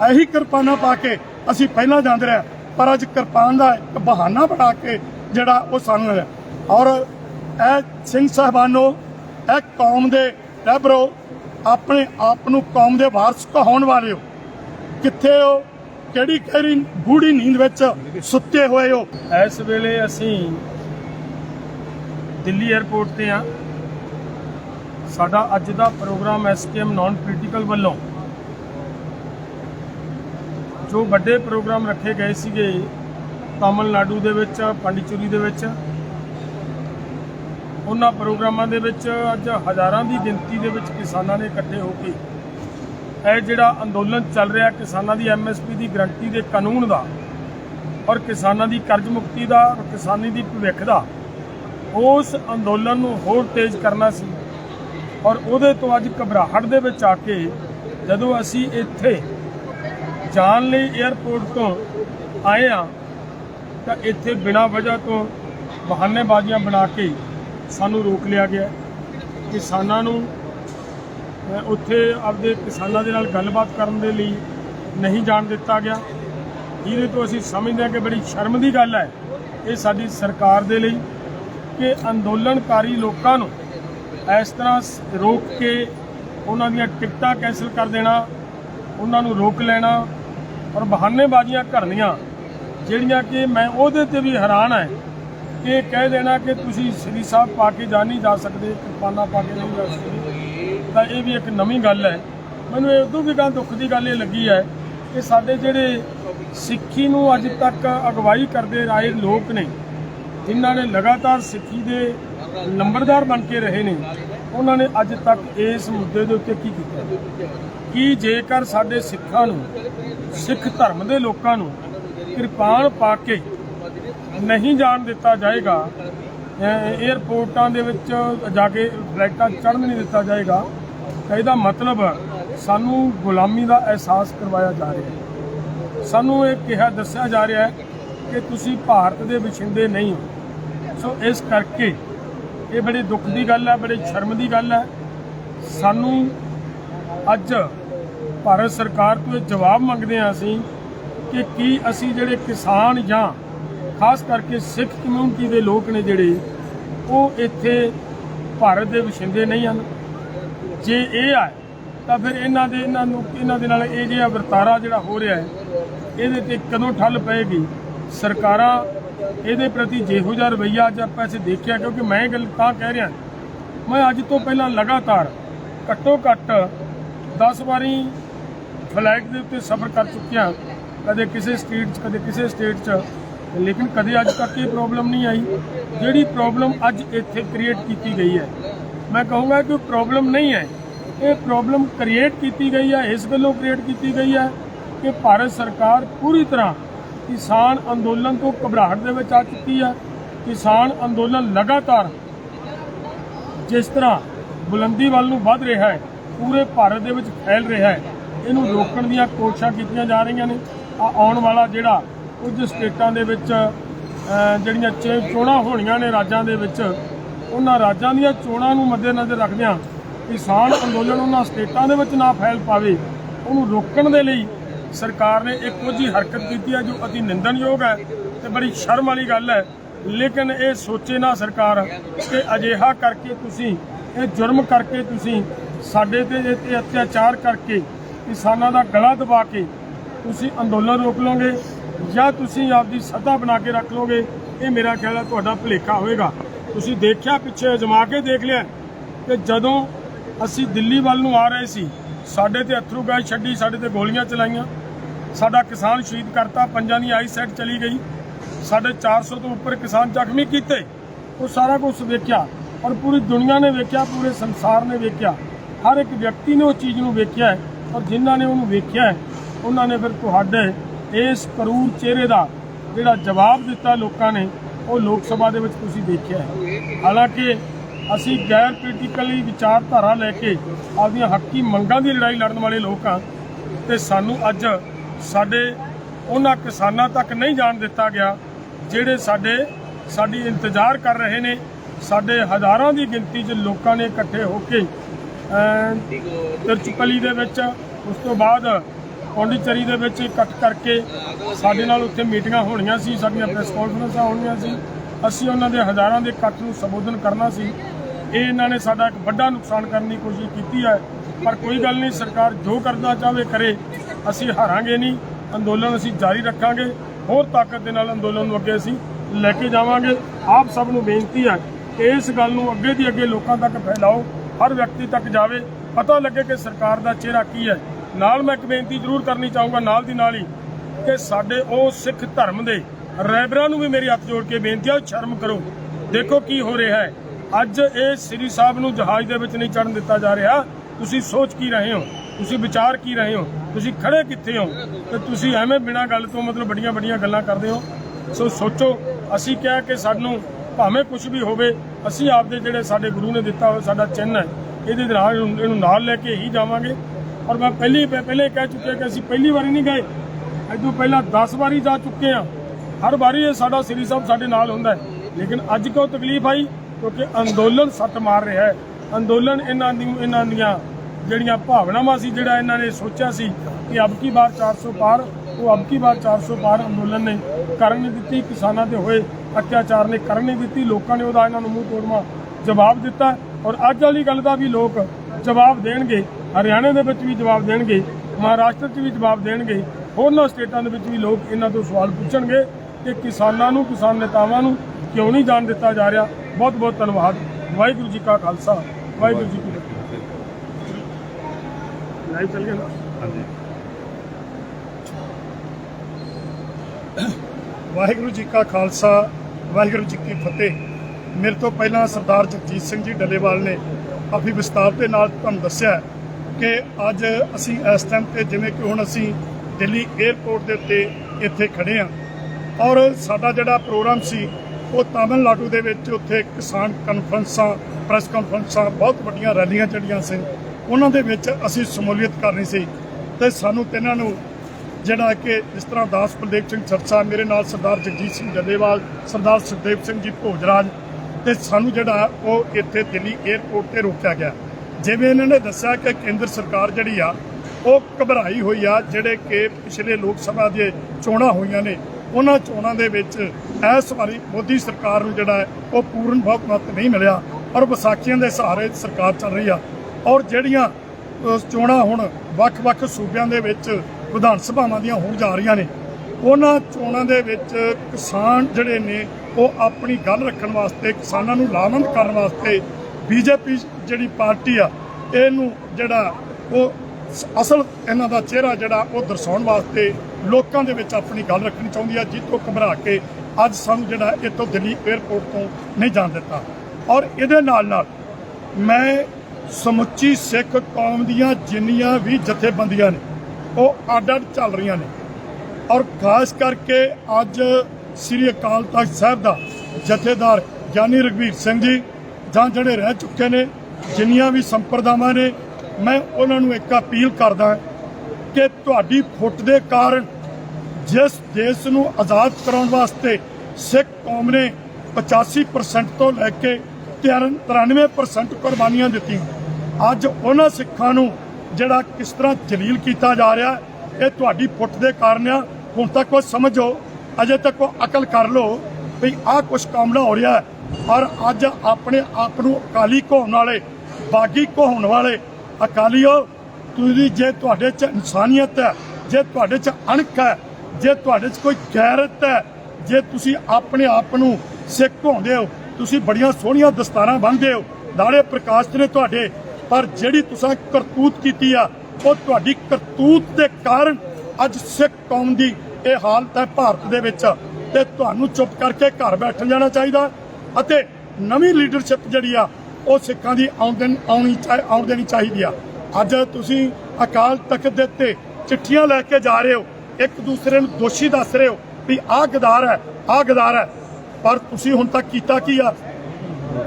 ਇਹੀ ਕਿਰਪਾਨਾਂ ਪਾ ਕੇ ਅਸੀਂ ਪਹਿਲਾਂ ਜਾਂਦੇ ਰਹੇ ਪਰ ਅੱਜ ਕਿਰਪਾਨ ਦਾ ਇੱਕ ਬਹਾਨਾ ਬਣਾ ਕੇ ਜਿਹੜਾ ਉਹ ਸਾਨੂੰ ਹੈ ਔਰ ਇਹ ਸਿੰਘ ਸਾਹਿਬਾਨੋ, ਇਹ ਕੌਮ ਦੇ ਰਹਿਬਰੋ ਆਪਣੇ ਆਪ ਨੂੰ ਕੌਮ ਦੇ ਵਾਰਸ ਕਹਾਉਣ ਵਾਲੇ ਹੋ। ਕਿੱਥੇ ਹੋ? ਕਿਹੜੀ ਕਿਹੜੀ ਗੂੜੀ ਨੀਂਦ ਵਿੱਚ ਸੁੱਤੇ ਹੋਏ ਹੋ? ਇਸ ਵੇਲੇ ਅਸੀਂ ਦਿੱਲੀ 에ਅਰਪੋਰਟ ਤੇ ਆ ਸਾਡਾ ਅੱਜ ਦਾ ਪ੍ਰੋਗਰਾਮ ਐਸਕੇਐਮ ਨਾਨ ਪੋਲੀਟੀਕਲ ਵੱਲੋਂ ਜੋ ਵੱਡੇ ਪ੍ਰੋਗਰਾਮ ਰੱਖੇ ਗਏ ਸੀਗੇ, ਤਾਮਿਲਨਾਡੂ ਦੇ ਵਿੱਚ, ਪੰਡਿਚੇਰੀ ਦੇ ਵਿੱਚ, ਉਹਨਾਂ ਪ੍ਰੋਗਰਾਮਾਂ ਦੇ ਵਿੱਚ ਅੱਜ ਹਜ਼ਾਰਾਂ ਦੀ ਗਿਣਤੀ ਦੇ ਵਿੱਚ ਕਿਸਾਨਾਂ ਨੇ ਇਕੱਠੇ ਹੋ ਕੇ ਇਹ ਜਿਹੜਾ ਅੰਦੋਲਨ ਚੱਲ ਰਿਹਾ, ਕਿਸਾਨਾਂ ਦੀ ਐਮਐਸਪੀ ਦੀ ਗਰੰਟੀ ਦੇ ਕਾਨੂੰਨ ਦਾ ਔਰ ਕਿਸਾਨਾਂ ਦੀ ਕਰਜ਼ ਮੁਕਤੀ ਦਾ ਔਰ ਕਿਸਾਨੀ ਦੀ ਭਵਿੱਖ ਦਾ, ਉਸ ਅੰਦੋਲਨ ਨੂੰ ਹੋਰ ਤੇਜ਼ ਕਰਨਾ ਸੀ। ਔਰ ਉਹਦੇ ਤੋਂ ਅੱਜ ਘਬਰਾਹਟ ਦੇ ਵਿੱਚ ਆ ਕੇ ਜਦੋਂ ਅਸੀਂ ਇੱਥੇ ਜਾਣ ਲਈ 에ਅਰਪੋਰਟ ਤੋਂ ਆਏ ਆ ਤਾਂ ਇੱਥੇ ਬਿਨਾਂ ਵਜ੍ਹਾ ਤੋਂ ਬਹਾਨੇਬਾਜ਼ੀਆਂ ਬਣਾ ਕੇ ਸਾਨੂੰ ਰੋਕ ਲਿਆ ਗਿਆ। ਕਿਸਾਨਾਂ ਨੂੰ ਉੱਥੇ ਆਪਦੇ ਕਿਸਾਨਾਂ ਦੇ ਨਾਲ ਗੱਲਬਾਤ ਕਰਨ ਦੇ ਲਈ ਨਹੀਂ ਜਾਣ ਦਿੱਤਾ ਗਿਆ। ਜਿਹਦੇ ਤੋਂ ਅਸੀਂ ਸਮਝਦੇ ਹਾਂ ਕਿ ਬੜੀ ਸ਼ਰਮ ਦੀ ਗੱਲ ਹੈ, ਇਹ ਸਾਡੀ ਸਰਕਾਰ ਦੇ ਲਈ ਕਿ ਅੰਦੋਲਨਕਾਰੀ ਲੋਕਾਂ ਨੂੰ ਇਸ ਤਰ੍ਹਾਂ ਸ- ਰੋਕ ਕੇ ਉਹਨਾਂ ਦੀਆਂ ਟਿਕਟਾਂ ਕੈਂਸਲ ਕਰ ਦੇਣਾ ਉਹਨਾਂ ਨੂੰ ਰੋਕ ਲੈਣਾ ਔਰ ਬਹਾਨੇਬਾਜ਼ੀਆਂ ਕਰਨੀਆਂ, ਜਿਹੜੀਆਂ ਕਿ ਮੈਂ ਉਹਦੇ ਤੇ ਵੀ ਹੈਰਾਨ ਹੈ ਕਿ ਕਹਿ ਦੇਣਾ ਕਿ ਤੁਸੀਂ ਸ੍ਰੀ ਸਾਹਿਬ ਪਾ ਕੇ ਜਾ ਨਹੀਂ ਜਾ ਸਕਦੇ, ਕਿਰਪਾਨਾਂ ਪਾ ਕੇ ਨਹੀਂ ਜਾ ਸਕਦੇ। ਤਾਂ ਇਹ ਵੀ ਇੱਕ ਨਵੀਂ ਗੱਲ ਹੈ। ਮੈਨੂੰ ਇਹ ਉਦੋਂ ਵੀ ਗੱਲ ਦੁੱਖ ਦੀ ਗੱਲ ਇਹ ਲੱਗੀ ਹੈ ਕਿ ਸਾਡੇ ਜਿਹੜੇ ਸਿੱਖੀ ਨੂੰ ਅੱਜ ਤੱਕ ਅਗਵਾਈ ਕਰਦੇ ਆਏ ਲੋਕ ਨੇ, ਜਿਨ੍ਹਾਂ ਨੇ ਲਗਾਤਾਰ ਸਿੱਖੀ ਦੇ ਨੰਬਰਦਾਰ ਬਣ ਕੇ ਰਹੇ ਨੇ, ਉਹਨਾਂ ਨੇ ਅੱਜ ਤੱਕ ਇਸ ਮੁੱਦੇ ਦੇ ਉੱਤੇ ਕੀ ਕੀਤਾ? ਕਿ ਜੇਕਰ ਸਾਡੇ ਸਿੱਖਾਂ ਨੂੰ, ਸਿੱਖ ਧਰਮ ਦੇ ਲੋਕਾਂ ਨੂੰ ਕਿਰਪਾਨ ਪਾ ਕੇ ਨਹੀਂ ਜਾਣ ਦਿੱਤਾ ਜਾਏਗਾ, ਅਹ ਦੇ ਵਿੱਚ ਜਾ ਕੇ ਫਲਾਈਟਾਂ ਚੜ੍ਹਨ ਨਹੀਂ ਦਿੱਤਾ ਜਾਏਗਾ, ਤਾਂ ਇਹਦਾ ਮਤਲਬ ਸਾਨੂੰ ਗੁਲਾਮੀ ਦਾ ਅਹਿਸਾਸ ਕਰਵਾਇਆ ਜਾ ਰਿਹਾ ਹੈ। ਸਾਨੂੰ ਇਹ ਕਿਹਾ, ਦੱਸਿਆ ਜਾ ਰਿਹਾ ਹੈ ਕਿ ਤੁਸੀਂ ਭਾਰਤ ਦੇ ਵਸਿੰਦੇ ਨਹੀਂ ਹੋ। ਸੋ ਇਸ ਕਰਕੇ ਇਹ ਬੜੀ ਦੁੱਖ ਦੀ ਗੱਲ ਹੈ, ਬੜੀ ਸ਼ਰਮ ਦੀ ਗੱਲ ਹੈ। ਸਾਨੂੰ ਅੱਜ ਭਾਰਤ ਸਰਕਾਰ ਤੋਂ ਇਹ ਜਵਾਬ ਮੰਗਦੇ ਹਾਂ ਅਸੀਂ ਕਿ ਕੀ ਅਸੀਂ ਜਿਹੜੇ ਕਿਸਾਨ ਜਾਂ ਖਾਸ ਕਰਕੇ ਸਿੱਖ ਕਮਿਊਨਿਟੀ ਦੇ ਲੋਕ ਨੇ ਜਿਹੜੇ, ਉਹ ਇੱਥੇ ਭਾਰਤ ਦੇ ਵਸਿੰਦੇ ਨਹੀਂ ਹਨ। ਜੇ ਇਹ ਹੈ ਤਾਂ ਫਿਰ ਇਹਨਾਂ ਦੇ, ਇਹਨਾਂ ਨੂੰ, ਇਹਨਾਂ ਦੇ ਨਾਲ ਇਹ ਜਿਹੜਾ ਵਰਤਾਰਾ ਜਿਹੜਾ ਹੋ ਰਿਹਾ ਹੈ, ਇਹਦੇ ਤੇ ਕਦੋਂ ਠੱਲ ਪਏਗੀ? ਸਰਕਾਰਾਂ ਇਹਦੇ ਪ੍ਰਤੀ ਜਿਹੋ ਜਿਹਾ ਰਵੱਈਆ ਅੱਜ ਆਪਾਂ ਅਸੀਂ ਦੇਖਿਆ, ਕਿਉਂਕਿ ਮੈਂ ਇਹ ਗੱਲ ਤਾਂ ਕਹਿ ਰਿਹਾ, ਮੈਂ ਅੱਜ ਤੋਂ ਪਹਿਲਾਂ ਲਗਾਤਾਰ ਘੱਟੋ ਘੱਟ 10 ਵਾਰੀ ਫਲਾਈਟ ਦੇ ਉੱਤੇ ਸਫ਼ਰ ਕਰ ਚੁੱਕਿਆ ਕਦੇ ਕਿਸੇ ਸਟੇਟ 'ਚ, ਕਦੇ ਕਿਸੇ ਸਟੇਟ 'ਚ। ਲੇਕਿਨ ਕਦੇ ਅੱਜ ਤੱਕ ਇਹ ਪ੍ਰੋਬਲਮ ਨਹੀਂ ਆਈ। ਜਿਹੜੀ ਪ੍ਰੋਬਲਮ ਅੱਜ ਇੱਥੇ ਕ੍ਰੀਏਟ ਕੀਤੀ ਗਈ ਹੈ। ਮੈਂ ਕਹੂੰਗਾ ਕਿ ਪ੍ਰੋਬਲਮ ਨਹੀਂ ਹੈ। ਇਹ ਪ੍ਰੋਬਲਮ ਕ੍ਰੀਏਟ ਕੀਤੀ ਗਈ ਹੈ, ਇਸ ਗੱਲੋਂ ਕ੍ਰੀਏਟ ਕੀਤੀ ਗਈ ਹੈ ਕਿ ਭਾਰਤ ਸਰਕਾਰ ਪੂਰੀ ਤਰ੍ਹਾਂ ਕਿਸਾਨ ਅੰਦੋਲਨ ਤੋਂ ਘਬਰਾਹਟ ਦੇ ਵਿੱਚ ਆ ਚੁੱਕੀ ਹੈ। ਕਿਸਾਨ ਅੰਦੋਲਨ ਲਗਾਤਾਰ ਜਿਸ ਤਰ੍ਹਾਂ ਬੁਲੰਦੀ ਵੱਲ ਨੂੰ ਵੱਧ ਰਿਹਾ ਹੈ, ਪੂਰੇ ਭਾਰਤ ਦੇ ਵਿੱਚ ਫੈਲ ਰਿਹਾ ਹੈ। ਇਹਨੂੰ ਰੋਕਣ ਦੀਆਂ ਕੋਸ਼ਿਸ਼ਾਂ ਕੀਤੀਆਂ ਜਾ ਰਹੀਆਂ ਨੇ। ਆ ਆਉਣ ਵਾਲਾ ਜਿਹੜਾ ਕੁਝ ਸਟੇਟਾਂ ਦੇ ਵਿੱਚ ਜਿਹੜੀਆਂ ਚੇ- ਚੋਣਾਂ ਹੋਣੀਆਂ ਨੇ ਰਾਜਾਂ ਦੇ ਵਿੱਚ, ਉਹਨਾਂ ਰਾਜਾਂ ਦੀਆਂ ਚੋਣਾਂ ਨੂੰ ਮੱਦੇਨਜ਼ਰ ਰੱਖਦਿਆਂ ਕਿਸਾਨ ਅੰਦੋਲਨ ਉਹਨਾਂ ਸਟੇਟਾਂ ਦੇ ਵਿੱਚ ਨਾ ਫੈਲ ਪਾਵੇ, ਉਹਨੂੰ ਰੋਕਣ ਦੇ ਲਈ ਸਰਕਾਰ ਨੇ ਇੱਕ ਕੁਝ ਹੀ ਹਰਕਤ ਕੀਤੀ ਹੈ ਜੋ ਅਤੀ ਨਿੰਦਣਯੋਗ ਹੈ ਤੇ ਬੜੀ ਸ਼ਰਮ ਵਾਲੀ ਗੱਲ ਹੈ। ਲੇਕਿਨ ਇਹ ਸੋਚੇ ਨਾ ਸਰਕਾਰ ਕਿ ਅਜਿਹਾ ਕਰਕੇ ਤੁਸੀਂ, ਇਹ ਜੁਰਮ ਕਰਕੇ ਤੁਸੀਂ ਸਾਡੇ ਤੇ, ਇਹ ਤੇ ਅਤਿਆਚਾਰ ਕਰਕੇ ਕਿਸਾਨਾਂ ਦਾ ਗਲਾ ਦਬਾ ਕੇ ਤੁਸੀਂ ਅੰਦੋਲਨ ਰੋਕ ਲਓਗੇ ਜਾਂ ਤੁਸੀਂ ਆਪਦੀ ਸੱਤਾ ਬਣਾ ਕੇ ਰੱਖ ਲਓਗੇ, ਇਹ ਮੇਰਾ ਖਿਆਲ ਹੈ ਤੁਹਾਡਾ ਭੁਲੇਖਾ ਹੋਵੇਗਾ। ਤੁਸੀਂ ਦੇਖਿਆ ਪਿੱਛੇ ਅਜਮਾ ਕੇ ਦੇਖ ਲਿਆ ਕਿ ਜਦੋਂ ਅਸੀਂ ਦਿੱਲੀ ਵੱਲ ਨੂੰ ਆ ਰਹੇ ਸੀ, ਸਾਡੇ ਤੇ ਅਥਰੂ ਗੈਸ ਛੱਡੀ, ਸਾਡੇ ਤੇ ਗੋਲੀਆਂ ਚਲਾਈਆਂ, ਸਾਡਾ ਕਿਸਾਨ ਸ਼ਹੀਦ ਕਰਤਾ, ਪੰਜਾਂ ਦੀ ਆਈ ਸੈਟ ਚਲੀ ਗਈ, ਸਾਡੇ 400 ਤੋਂ ਉੱਪਰ ਕਿਸਾਨ ਜ਼ਖਮੀ ਕੀਤੇ, ਉਹ ਸਾਰਾ ਕੁਝ ਵੇਖਿਆ ਔਰ ਪੂਰੀ ਦੁਨੀਆ ਨੇ ਵੇਖਿਆ, ਪੂਰੇ ਸੰਸਾਰ ਨੇ ਵੇਖਿਆ। ਹਰ ਇੱਕ ਵਿਅਕਤੀ ਨੇ ਉਸ ਚੀਜ਼ ਨੂੰ ਵੇਖਿਆ ਔਰ ਜਿਨ੍ਹਾਂ ਨੇ ਉਹਨੂੰ ਵੇਖਿਆ ਉਹਨਾਂ ਨੇ ਫਿਰ ਤੁਹਾਡੇ ਇਸ ਕਰੂਰ ਚਿਹਰੇ ਦਾ ਜਿਹੜਾ ਜਵਾਬ ਦਿੱਤਾ ਲੋਕਾਂ ਨੇ ਉਹ ਲੋਕ ਸਭਾ ਦੇ ਵਿੱਚ ਤੁਸੀਂ ਦੇਖਿਆ ਹੈ। ਹਾਲਾਂਕਿ ਅਸੀਂ ਗੈਰ ਪੋਲੀਟੀਕਲੀ ਵਿਚਾਰਧਾਰਾ ਲੈ ਕੇ ਆਪਦੀਆਂ ਹੱਕੀ ਮੰਗਾਂ ਦੀ ਲੜਾਈ ਲੜਨ ਵਾਲੇ ਲੋਕ ਹਾਂ ਤੇ ਸਾਨੂੰ ਅੱਜ ਸਾਡੇ ਉਹਨਾਂ ਕਿਸਾਨਾਂ ਤੱਕ ਨਹੀਂ ਜਾਣ ਦਿੱਤਾ ਗਿਆ ਜਿਹੜੇ ਸਾਡੇ ਸਾਡੀ ਇੰਤਜ਼ਾਰ ਕਰ ਰਹੇ ਨੇ। ਸਾਡੇ ਹਜ਼ਾਰਾਂ ਦੀ ਗਿਣਤੀ 'ਚ ਲੋਕਾਂ ਨੇ ਇਕੱਠੇ ਹੋ ਕੇ ਅਮ, ਦੇ ਵਿੱਚ ਉਸ ਤੋਂ ਬਾਅਦ ਪੌਂਡੀਚੇਰੀ ਦੇ ਵਿੱਚ ਇਕੱਠ ਕਰਕੇ ਸਾਡੇ ਨਾਲ ਉੱਥੇ ਮੀਟਿੰਗਾਂ ਹੋਣੀਆਂ ਸੀ, ਸਾਡੀਆਂ ਪ੍ਰੈਸ ਕਾਨਫਰੰਸਾਂ ਹੋਣੀਆਂ ਸੀ। ਅਸੀਂ ਉਹਨਾਂ ਦੇ ਹਜ਼ਾਰਾਂ ਦੇ ਇਕੱਠ ਨੂੰ ਸੰਬੋਧਨ ਕਰਨਾ ਸੀ। ਇਹ ਇਹਨਾਂ ਨੇ ਸਾਡਾ ਇੱਕ ਵੱਡਾ ਨੁਕਸਾਨ ਕਰਨ ਦੀ ਕੋਸ਼ਿਸ਼ ਕੀਤੀ ਹੈ। ਪਰ ਕੋਈ ਗੱਲ ਨਹੀਂ, ਸਰਕਾਰ ਜੋ ਕਰਨਾ ਚਾਹਵੇ ਕਰੇ। ਅਸੀਂ ਹਾਰਾਂਗੇ ਨਹੀਂ। ਅੰਦੋਲਨ ਅਸੀਂ ਜਾਰੀ ਰੱਖਾਂਗੇ। ਹੋਰ ਤਾਕਤ ਦੇ ਨਾਲ ਅੰਦੋਲਨ ਨੂੰ ਅੱਗੇ ਅਸੀਂ ਲੈ ਕੇ ਜਾਵਾਂਗੇ। ਆਪ ਸਭ ਨੂੰ ਬੇਨਤੀ ਹੈ ਕਿ ਇਸ ਗੱਲ ਨੂੰ ਅੱਗੇ ਦੀ ਅੱਗੇ ਲੋਕਾਂ ਤੱਕ ਫੈਲਾਓ। ਹਰ ਵਿਅਕਤੀ ਤੱਕ ਜਾਵੇ। ਪਤਾ ਲੱਗੇ ਕਿ ਸਰਕਾਰ ਦਾ ਚਿਹਰਾ ਕੀ ਹੈ। ਨਾਲ ਮੈਂ ਇੱਕ ਬੇਨਤੀ ਜ਼ਰੂਰ ਕਰਨੀ ਚਾਹੂੰਗਾ ਨਾਲ ਦੀ ਨਾਲ ਹੀ ਕਿ ਸਾਡੇ ਉਹ ਸਿੱਖ ਧਰਮ ਦੇ ਰਹਿਬਰਾਂ ਨੂੰ ਵੀ ਮੇਰੀ ਹੱਥ ਜੋੜ ਕੇ ਬੇਨਤੀ ਹੈ ਸ਼ਰਮ ਕਰੋ। ਦੇਖੋ ਕੀ ਹੋ ਰਿਹਾ ਹੈ। ਅੱਜ ਇਹ ਸ੍ਰੀ ਸਾਹਿਬ ਨੂੰ ਜਹਾਜ਼ ਦੇ ਵਿੱਚ ਨਹੀਂ ਚੜਨ ਦਿੱਤਾ ਜਾ ਰਿਹਾ। ਤੁਸੀਂ ਸੋਚ ਕੀ ਰਹੇ ਹੋ? ਤੁਸੀਂ ਵਿਚਾਰ ਕੀ ਰਹੇ ਹੋ? ਤੁਸੀਂ ਖੜੇ ਕਿੱਥੇ ਹੋ? ਤੇ ਤੁਸੀਂ ਐਵੇਂ ਬਿਨਾਂ ਗੱਲ ਤੋਂ ਮਤਲਬ ਵੱਡੀਆਂ ਵੱਡੀਆਂ ਗੱਲਾਂ ਕਰਦੇ ਹੋ। ਸੋ ਸੋਚੋ, ਅਸੀਂ ਕਿਹਾ ਕਿ ਸਾਨੂੰ ਭਾਵੇਂ ਕੁਝ ਵੀ ਹੋਵੇ, ਅਸੀਂ ਆਪਦੇ ਜਿਹੜੇ ਸਾਡੇ ਗੁਰੂ ਨੇ ਦਿੱਤਾ ਹੋਇਆ ਸਾਡਾ ਚਿੰਨ੍ਹ ਹੈ, ਇਹਦੇ ਨਾਲ ਇਹਨੂੰ ਨਾਲ ਲੈ ਕੇ ਹੀ ਜਾਵਾਂਗੇ। ਔਰ ਮੈਂ ਪਹਿਲੀ ਪਹਿਲੇ ਕਹਿ ਚੁੱਕਿਆ ਕਿ ਅਸੀਂ ਪਹਿਲੀ ਵਾਰੀ ਨਹੀਂ ਗਏ। ਅੱਜ ਤੋਂ ਪਹਿਲਾਂ 10 ਵਾਰੀ ਜਾ ਚੁੱਕੇ ਹਾਂ। ਹਰ ਵਾਰੀ ਇਹ ਸਾਡਾ ਸ੍ਰੀ ਸਾਹਿਬ ਸਾਡੇ ਨਾਲ ਹੁੰਦਾ ਲੇਕਿਨ ਅੱਜ ਕਿਉਂ ਤਕਲੀਫ ਆਈ? ਕਿਉਂਕਿ ਅੰਦੋਲਨ ਸੱਟ ਮਾਰ ਰਿਹਾ ਹੈ। ਅੰਦੋਲਨ ਇਹਨਾਂ ਦੀ, ਇਹਨਾਂ ਦੀਆਂ ਜਿਹੜੀਆਂ ਭਾਵਨਾਵਾਂ ਸੀ, ਜਿਹੜਾ ਇਹਨਾਂ ਨੇ ਸੋਚਿਆ ਸੀ ਕਿ ਅਬ ਕੀ ਬਾਰ 400 ਪਾਰ, ਉਹ ਅਬ ਕੀ ਬਾਰ 400 ਪਾਰ ਅੰਦੋਲਨ ਨੇ ਕਰਨ ਨਹੀਂ ਦਿੱਤੀ, ਕਿਸਾਨਾਂ ਦੇ ਹੋਏ ਅਤਿਆਚਾਰ ਨੇ ਕਰਨ ਨਹੀਂ ਦਿੱਤੀ, ਲੋਕਾਂ ਨੇ ਉਹਦਾ ਇਹਨਾਂ ਨੂੰ ਮੂੰਹ ਤੋੜਵਾ ਜਵਾਬ ਦਿੱਤਾ। ਔਰ ਅੱਜ ਵਾਲੀ ਗੱਲ ਦਾ ਵੀ ਲੋਕ ਜਵਾਬ ਦੇਣਗੇ। ਹਰਿਆਣੇ ਦੇ ਵਿੱਚ ਵੀ ਜਵਾਬ ਦੇਣਗੇ ਮਹਾਰਾਸ਼ਟਰ 'ਚ ਵੀ ਜਵਾਬ ਦੇਣਗੇ ਹੋਰਨਾਂ ਸਟੇਟਾਂ ਦੇ ਵਿੱਚ ਵੀ ਲੋਕ ਇਹਨਾਂ ਤੋਂ ਸਵਾਲ ਪੁੱਛਣਗੇ ਕਿ ਕਿਸਾਨਾਂ ਨੂੰ ਕਿਸਾਨ ਨੇਤਾਵਾਂ ਨੂੰ ਕਿਉਂ ਨਹੀਂ ਜਾਣ ਦਿੱਤਾ ਜਾ ਰਿਹਾ? ਬਹੁਤ ਬਹੁਤ ਧੰਨਵਾਦ। ਵਾਹਿਗੁਰੂ ਜੀ ਕਾ ਖਾਲਸਾ। ਵਾਹਿਗੁਰੂ ਜੀ ਕੀ ਫਤਿਹ। ਲਾਈਵ ਚੱਲ ਗਿਆ ਨਾ? ਵਾਹਿਗੁਰੂ ਜੀ ਕਾ ਖਾਲਸਾ ਵਾਹਿਗੁਰੂ ਜੀ ਕੀ ਫਤਿਹ। ਮੇਰੇ ਤੋਂ ਪਹਿਲਾਂ ਸਰਦਾਰ ਜਗਜੀਤ ਸਿੰਘ ਜੀ ਡੱਲੇਵਾਲ ਨੇ ਕਾਫੀ ਵਿਸਤਾਰ ਦੇ ਨਾਲ ਤੁਹਾਨੂੰ ਦੱਸਿਆ ਕਿ ਅੱਜ ਅਸੀਂ ਇਸ ਟਾਈਮ ਤੇ ਜਿਵੇਂ ਕਿ ਹੁਣ ਅਸੀਂ ਦਿੱਲੀ 에ਅਰਪੋਰਟ ਦੇ ਉੱਤੇ ਇੱਥੇ ਖੜੇ ਹਾਂ ਔਰ ਸਾਡਾ ਜਿਹੜਾ ਪ੍ਰੋਗਰਾਮ ਸੀ, ਉਹ ਤਾਮਿਲਨਾਡੂ ਦੇ ਵਿੱਚ ਉੱਥੇ ਕਿਸਾਨ ਕਾਨਫਰੰਸਾਂ ਪ੍ਰੈਸ ਕਾਨਫਰੰਸਾਂ ਬਹੁਤ ਵੱਡੀਆਂ ਰੈਲੀਆਂ ਜਿਹੜੀਆਂ ਸੀ, ਉਹਨਾਂ ਦੇ ਵਿੱਚ ਅਸੀਂ ਸ਼ਮੂਲੀਅਤ ਕਰਨੀ ਸੀ ਤੇ ਸਾਨੂੰ ਤਿੰਨਾਂ ਨੂੰ ਜਿਹੜਾ ਕਿ ਜਿਸ ਤਰ੍ਹਾਂ ਦਾਸ ਕੁਲਦੀਪ ਸਿੰਘ ਸਰਸਾ ਮੇਰੇ ਨਾਲ ਸਰਦਾਰ ਜਗਜੀਤ ਸਿੰਘ ਜੱਲੇਵਾਲ, ਸਰਦਾਰ ਸੁਖਦੇਵ ਸਿੰਘ ਜੀ ਭੋਜਰਾਜ ਤੇ ਸਾਨੂੰ ਜਿਹੜਾ ਉਹ ਇੱਥੇ ਦਿੱਲੀ 에ਅਰਪੋਰਟ ਤੇ ਰੋਕਿਆ ਗਿਆ। ਜਿਵੇਂ ਇਹਨਾਂ ਨੇ ਦੱਸਿਆ ਕਿ ਕੇਂਦਰ ਸਰਕਾਰ ਜਿਹੜੀ ਆ, ਉਹ ਘਬਰਾਈ ਹੋਈ ਆ, ਜਿਹੜੇ ਕਿ ਪਿਛਲੇ ਲੋਕ ਸਭਾ ਦੇ ਚੋਣਾਂ ਹੋਈਆਂ ਨੇ, ਉਹਨਾਂ ਚੋਣਾਂ ਦੇ ਵਿੱਚ ਇਸ ਵਾਰੀ ਮੋਦੀ ਸਰਕਾਰ ਨੂੰ ਜਿਹੜਾ ਉਹ ਪੂਰਨ ਬਹੁਮਤ ਨਹੀਂ ਮਿਲਿਆ ਔਰ ਵਿਸਾਖੀਆਂ ਦੇ ਸਹਾਰੇ ਸਰਕਾਰ ਚੱਲ ਰਹੀ ਆ। ਔਰ ਜਿਹੜੀਆਂ ਚੋਣਾਂ ਹੁਣ ਵੱਖ-ਵੱਖ ਸੂਬਿਆਂ ਦੇ ਵਿੱਚ ਵਿਧਾਨ ਸਭਾਵਾਂ ਦੀਆਂ ਹੋਣ ਜਾ ਰਹੀਆਂ ਨੇ, ਉਹਨਾਂ ਚੋਣਾਂ ਦੇ ਵਿੱਚ ਕਿਸਾਨ ਜਿਹੜੇ ਨੇ, ਉਹ ਆਪਣੀ ਗੱਲ ਰੱਖਣ ਵਾਸਤੇ, ਕਿਸਾਨਾਂ ਨੂੰ ਲਾਮਬੰਦ ਕਰਨ ਵਾਸਤੇ ਬੀਜੇਪੀ ਜਿਹੜੀ ਪਾਰਟੀ ਆ, ਇਹਨੂੰ ਜਿਹੜਾ ਉਹ ਅਸਲ ਇਹਨਾਂ ਦਾ ਚਿਹਰਾ ਜਿਹੜਾ ਉਹ ਦਰਸਾਉਣ ਵਾਸਤੇ ਲੋਕਾਂ ਦੇ ਵਿੱਚ ਆਪਣੀ ਗੱਲ ਰੱਖਣੀ ਚਾਹੁੰਦੀ ਆ, ਜਿੱਤੋਂ ਘਬਰਾ ਕੇ ਅੱਜ ਸਾਨੂੰ ਜਿਹੜਾ ਇੱਥੋਂ ਦਿੱਲੀ 에ਅਰਪੋਰਟ ਤੋਂ ਨਹੀਂ ਜਾਣ ਦਿੱਤਾ। ਔਰ ਇਹਦੇ ਨਾਲ ਨਾਲ ਮੈਂ ਸਮੁੱਚੀ ਸਿੱਖ ਕੌਮ ਦੀਆਂ ਜਿੰਨੀਆਂ ਵੀ ਜਥੇਬੰਦੀਆਂ ਨੇ, ਉਹ ਅੱਡ ਅੱਡ ਚੱਲ ਰਹੀਆਂ ਨੇ। ਔਰ ਖਾਸ ਕਰਕੇ ਅੱਜ ਸ੍ਰੀ ਅਕਾਲ ਤਖਤ ਸਾਹਿਬ ਦਾ ਜਥੇਦਾਰ ਗਿਆਨੀ ਰਘਵੀਰ ਸਿੰਘ ਜੀ ਜਾਂ ਜਿਹੜੇ ਰਹਿ ਚੁੱਕੇ ਨੇ, ਜਿੰਨੀਆਂ ਵੀ ਸੰਪਰਦਾਵਾਂ ਨੇ, ਮੈਂ ਉਹਨਾਂ ਨੂੰ ਇੱਕ ਅਪੀਲ ਕਰਦਾ ਕਿ ਤੁਹਾਡੀ ਫੁੱਟ ਦੇ ਕਾਰਨ ਜਿਸ ਦੇਸ਼ ਨੂੰ ਆਜ਼ਾਦ ਕਰਾਉਣ ਵਾਸਤੇ ਸਿੱਖ ਕੌਮ ਨੇ 85% ਤੋਂ ਲੈ ਕੇ 93% ਕੁਰਬਾਨੀਆਂ ਦਿੱਤੀਆਂ। ਅੱਜ ਉਹਨਾਂ ਸਿੱਖਾਂ ਨੂੰ ਜਿਹੜਾ ਕਿਸ ਤਰ੍ਹਾਂ ਜਲੀਲ ਕੀਤਾ ਜਾ ਰਿਹਾ, ਇਹ ਤੁਹਾਡੀ ਫੁੱਟ ਦੇ ਕਾਰਨ ਆ। ਹੁਣ ਤੱਕ ਉਹ ਸਮਝੋ, ਅਜੇ ਤੱਕ ਉਹ ਅਕਲ ਕਰ ਲਓ ਵੀ ਆਹ ਕੁਛ ਕਾਮਲਾ ਹੋ ਰਿਹਾ। ਹੈ ਔਰ ਅੱਜ ਆਪਣੇ ਆਪ ਨੂੰ ਅਕਾਲੀ ਕਹਾਉਣ ਵਾਲੇ, ਬਾਗੀ ਕਹਾਉਣ ਵਾਲੇ, ਅਕਾਲੀਓ, ਤੁਸੀਂ ਜੇ ਤੁਹਾਡੇ 'ਚ ਇਨਸਾਨੀਅਤ ਹੈ, ਜੇ ਤੁਹਾਡੇ 'ਚ ਅਣਖ ਹੈ, ਜੇ ਤੁਹਾਡੇ 'ਚ ਕੋਈ ਗੈਰਤ ਹੈ, ਜੇ ਤੁਸੀਂ ਆਪਣੇ ਆਪ ਨੂੰ ਸਿੱਖ ਕਹਾਉਂਦੇ ਹੋ, ਤੁਸੀਂ ਬੜੀਆਂ ਸੋਹਣੀਆਂ ਦਸਤਾਰਾਂ ਬੰਨ੍ਹਦੇ ਹੋ ਦਾੜੇ ਪ੍ਰਕਾਸ਼ਤ ਨੇ ਤੁਹਾਡੇ, ਪਰ ਜਿਹੜੀ ਤੁਸੀਂ ਕਰਤੂਤ ਕੀਤੀ ਆ, ਉਹ ਤੁਹਾਡੀ ਕਰਤੂਤ ਦੇ ਕਾਰਨ ਅੱਜ ਸਿੱਖ ਕੌਮ ਦੀ ਇਹ ਹਾਲਤ ਹੈ ਭਾਰਤ ਦੇ ਵਿੱਚ, ਤੇ ਤੁਹਾਨੂੰ ਚੁੱਪ ਕਰਕੇ ਘਰ ਬੈਠ ਜਾਣਾ ਚਾਹੀਦਾ। ਅਤੇ ਨਵੀਂ ਲੀਡਰਸ਼ਿਪ ਜਿਹੜੀ ਆ, ਉਹ ਸਿੱਖਾਂ ਦੀ ਆਉਣ ਆਉਣੀ ਚਾਹੀ ਚਾਹੀਦੀ ਆ। ਅੱਜ ਤੁਸੀਂ ਅਕਾਲ ਤਖਤ ਦੇ ਉੱਤੇ ਚਿੱਠੀਆਂ ਲੈ ਕੇ ਜਾ ਰਹੇ ਹੋ, ਇੱਕ ਦੂਸਰੇ ਨੂੰ ਦੋਸ਼ੀ ਦੱਸ ਰਹੇ ਹੋ ਵੀ ਆਹ ਗਦਾਰ ਹੈ, ਆਹ ਗਦਾਰ ਹੈ। ਪਰ ਤੁਸੀਂ ਹੁਣ ਤੱਕ ਕੀਤਾ ਕੀ ਆ?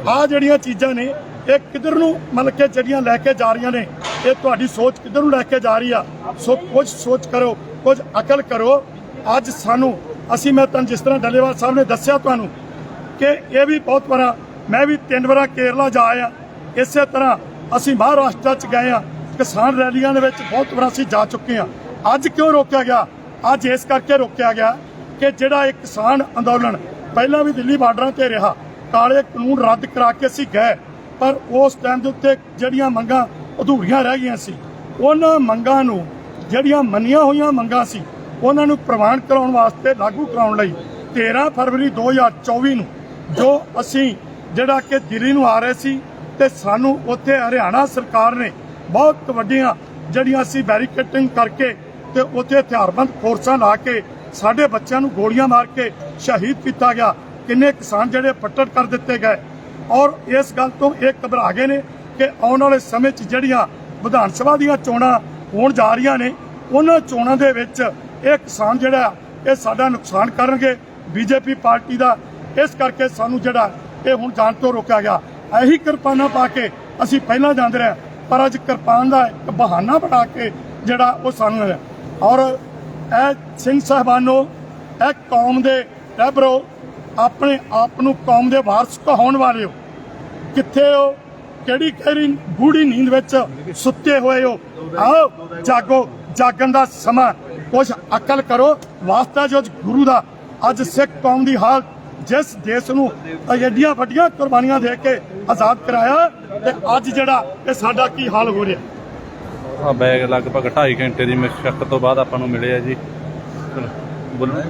ਆ ਜਿਹੜੀਆਂ ਚੀਜ਼ਾਂ ਨੇ, ਇਹ ਕਿੱਧਰ ਨੂੰ ਮਤਲਬ ਕਿ ਜਿਹੜੀਆਂ ਲੈ ਕੇ ਜਾ ਰਹੀਆਂ ਨੇ, ਇਹ ਤੁਹਾਡੀ ਸੋਚ ਕਿੱਧਰ ਨੂੰ ਲੈ ਕੇ ਜਾ ਰਹੀ ਆ? ਸੋ ਕੁਝ ਸੋਚ ਕਰੋ, ਕੁਝ ਅਕਲ ਕਰੋ। ਅੱਜ ਸਾਨੂੰ, ਅਸੀਂ ਮੈਂ ਤੁਹਾਨੂੰ ਜਿਸ ਤਰ੍ਹਾਂ ਡੱਲੇਵਾਲ ਸਾਹਿਬ ਨੇ ਦੱਸਿਆ ਤੁਹਾਨੂੰ ਕਿ ਇਹ ਵੀ ਬਹੁਤ ਵਾਰਾ ਮੈਂ ਵੀ ਤਿੰਨ ਵਾਰਾ ਕੇਰਲਾ ਜਾ ਆਇਆ। ਇਸੇ ਤਰ੍ਹਾਂ ਅਸੀਂ ਮਹਾਰਾਸ਼ਟਰ ਚ ਗਏ ਆ। ਕਿਸਾਨ ਰੈਲੀਆਂ ਦੇ ਵਿੱਚ ਬਹੁਤ ਵਾਰ ਅਸੀਂ ਜਾ ਚੁੱਕੇ ਆ। ਅੱਜ ਕਿਉਂ ਰੋਕਿਆ ਗਿਆ? ਅੱਜ ਇਸ ਕਰਕੇ ਰੋਕਿਆ ਗਿਆ ਕਿ ਜਿਹੜਾ ਇਹ ਕਿਸਾਨ ਅੰਦੋਲਨ ਪਹਿਲਾਂ ਵੀ ਦਿੱਲੀ ਬਾਰਡਰਾਂ ਤੇ ਰਿਹਾ, ਕਾਲੇ ਕਾਨੂੰਨ ਰੱਦ ਕਰਾ ਕੇ ਅਸੀਂ ਗਏ, ਪਰ ਉਸ ਟਾਈਮ ਦੇ ਉੱਤੇ ਜਿਹੜੀਆਂ ਮੰਗਾਂ ਅਧੂਰੀਆਂ ਰਹਿ ਗਈਆਂ ਸੀ। ਉਹਨਾਂ ਮੰਗਾਂ ਨੂੰ ਜਿਹੜੀਆਂ ਮੰਨੀਆਂ ਹੋਈਆਂ ਮੰਗਾਂ ਸੀ, ਉਹਨਾਂ ਨੂੰ ਪ੍ਰਵਾਨ ਕਰਾਉਣ ਵਾਸਤੇ ਲਾਗੂ ਕਰਾਉਣ ਲਈ 13 ਫਰਵਰੀ 2024 ਨੂੰ ਜੋ ਅਸੀਂ ਜਿਹੜਾ ਕਿ ਦਿੱਲੀ ਨੂੰ ਆ ਰਹੇ ਸੀ ਤੇ ਸਾਨੂੰ ਉੱਥੇ ਹਰਿਆਣਾ ਸਰਕਾਰ ਨੇ ਬਹੁਤ ਵੱਡੀਆਂ ਜਿਹੜੀਆਂ ਅਸੀਂ ਬੈਰੀਕੇਟਿੰਗ ਕਰਕੇ ਤੇ ਉੱਥੇ ਹਥਿਆਰਬੰਦ ਫੋਰਸਾਂ ਲਾ ਕੇ ਸਾਡੇ ਬੱਚਿਆਂ ਨੂੰ ਗੋਲੀਆਂ ਮਾਰ ਕੇ ਸ਼ਹੀਦ ਕੀਤਾ ਗਿਆ, ਕਿੰਨੇ ਕਿਸਾਨ ਜਿਹੜੇ ਫੱਟੜ ਕਰ ਦਿੱਤੇ ਗਏ। ਔਰ ਇਸ ਗੱਲ ਤੋਂ ਇਹ ਘਬਰਾ ਗਏ ਨੇ ਕਿ ਆਉਣ ਵਾਲੇ ਸਮੇਂ 'ਚ ਜਿਹੜੀਆਂ ਵਿਧਾਨ ਸਭਾ ਦੀਆਂ ਚੋਣਾਂ ਹੋਣ ਜਾ ਰਹੀਆਂ ਨੇ, ਉਹਨਾਂ ਚੋਣਾਂ ਦੇ ਵਿੱਚ ਇਹ ਕਿਸਾਨ ਜਿਹੜਾ, ਇਹ ਸਾਡਾ ਨੁਕਸਾਨ ਕਰਨਗੇ। ਬੀਜੇਪੀ ਪਾਰਟੀ ਦਾ ਇਸ ਕਰਕੇ ਸਾਨੂੰ ਜਿਹੜਾ ਇਹ ਹੁਣ ਜਾਣ ਤੋਂ ਰੋਕਿਆ ਗਿਆ। ਇਹੀ ਕਿਰਪਾਨਾਂ ਪਾ ਕੇ ਅਸੀਂ ਪਹਿਲਾਂ ਜਾਂਦੇ ਰਹੇ, ਪਰ ਅੱਜ ਕਿਰਪਾਨ ਦਾ ਇੱਕ ਬਹਾਨਾ ਬਣਾ ਕੇ ਜਿਹੜਾ ਉਹ ਸਾਨੂੰ ਔਰ ਇਹ ਸਿੰਘ ਸਾਹਿਬਾਨੋ, ਇਹ ਕੌਮ ਦੇ ਰਹਿਬਰੋ ਆਪਣੇ ਆਪ ਨੂੰ ਕੌਮ ਦੇ ਵਾਰਸ ਕਹਾਉਣ ਵਾਲੇ ਹੋ। ਕਿੱਥੇ ਹੋ? ਕਿਹੜੀ ਕਿਹੜੀ ਗੂੜੀ ਨੀਂਦ ਵਿੱਚ ਸੁੱਤੇ ਹੋਏ ਹੋ? ਆਓ, ਜਾਗੋ, ਜਾਗਣ ਦਾ ਸਮਾਂ। ਕੁਝ ਅਕਲ ਕਰੋ। ਵਾਸਤਾ ਜੋ ਗੁਰੂ ਦਾ, ਅੱਜ ਸਿੱਖ ਕੌਮ ਦੀ ਹਾਲਤ ਜਿਸ ਦੇਸ਼ ਨੂੰ ਐਡੀਆਂ ਵੱਡੀਆਂ ਕੁਰਬਾਨੀਆਂ ਦੇ ਕੇ ਆਜ਼ਾਦ ਕਰਾਇਆ ਤੇ ਅੱਜ ਜਿਹੜਾ ਇਹ ਸਾਡਾ ਕੀ ਹਾਲ ਹੋ ਰਿਹਾ? ਆ ਬੈਗ ਲਗਭਗ 2.5 ਘੰਟੇ ਦੀ ਮਸ਼ੱਕਤ ਤੋਂ ਬਾਅਦ ਆਪਾਂ ਨੂੰ ਮਿਲੇ ਆ ਜੀ ਬੋਲੋ।